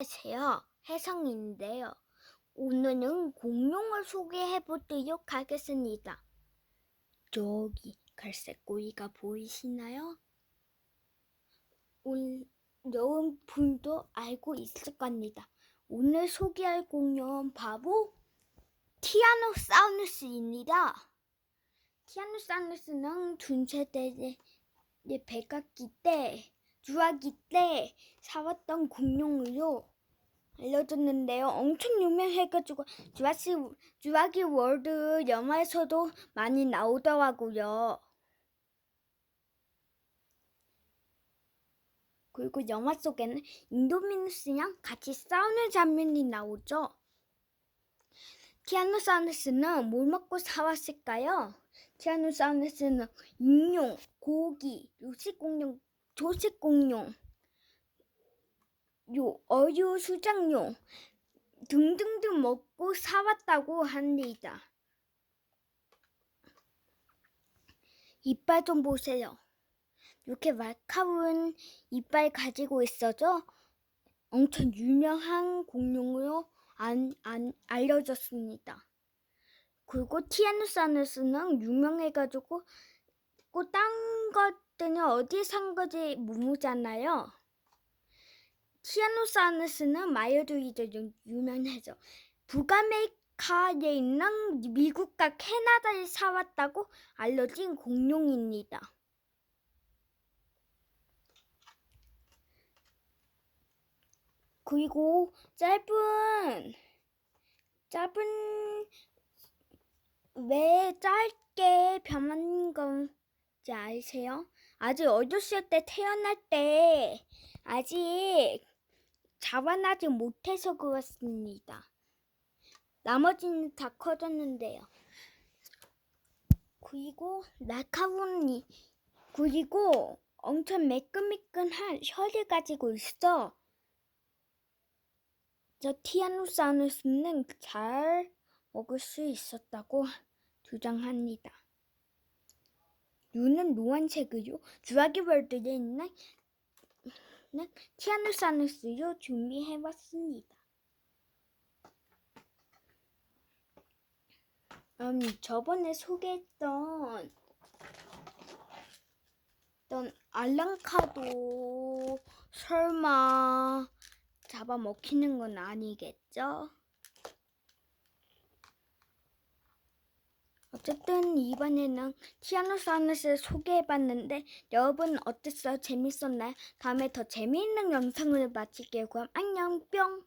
안녕하세요. 혜성인데요. 오늘은 공룡을 소개해 보도록 하겠습니다. 저기 갈색 꼬리가 보이시나요? 올, 여러분도 알고 있을 겁니다. 오늘 소개할 공룡은 바로 티아노사우루스입니다. 티아노사우루스는 중세대 백악기 때, 주화기 때 살았던 공룡으로 알려졌는데요. 엄청 유명해가지고 주라시 주라기 월드 영화에서도 많이 나오더라고요. 그리고 영화 속에는 인도미누스랑 같이 싸우는 장면이 나오죠. 티아노사우루스는 뭘 먹고 살았을까요? 티아노사우루스는 인용, 고기, 육식공룡, 조식공룡, 요 어류 수장용 등등등 먹고 살았다고 합니다. 이빨 좀 보세요. 이렇게 날카로운 이빨 가지고 있어서 엄청 유명한 공룡으로 안, 안, 알려졌습니다. 그리고 티아노사우루스는 유명해가지고 딴것 들은 어디에 산 거지 모르잖아요. 티아노사우루스는 마이어두이도 유명하죠. 북아메리카에 있는 미국과 캐나다에 살았다고 알려진 공룡입니다. 그리고 짧은 짧은 왜 짧게 변한 건 지 아세요? 아직 어렸을 때 태어날 때 아직 자라나지 못해서 그렇습니다. 나머지는 다 커졌는데요. 그리고 날카로운 이 그리고 엄청 매끈매끈한 혀를 가지고 있어. 저 티아노사우루스는 잘 먹을 수 있었다고 주장합니다. 눈은 노란색으로 주라기 월드에 있는 티아노사우루스로 준비해봤습니다. 음, 저번에 소개했던 어떤 알랑카도 설마 잡아먹히는 건 아니겠죠? 어쨌든 이번에는 티아노사우루스를 소개해봤는데 여러분 어땠어요? 재밌었나요? 다음에 더 재미있는 영상을 마칠게요. 그럼 안녕 뿅!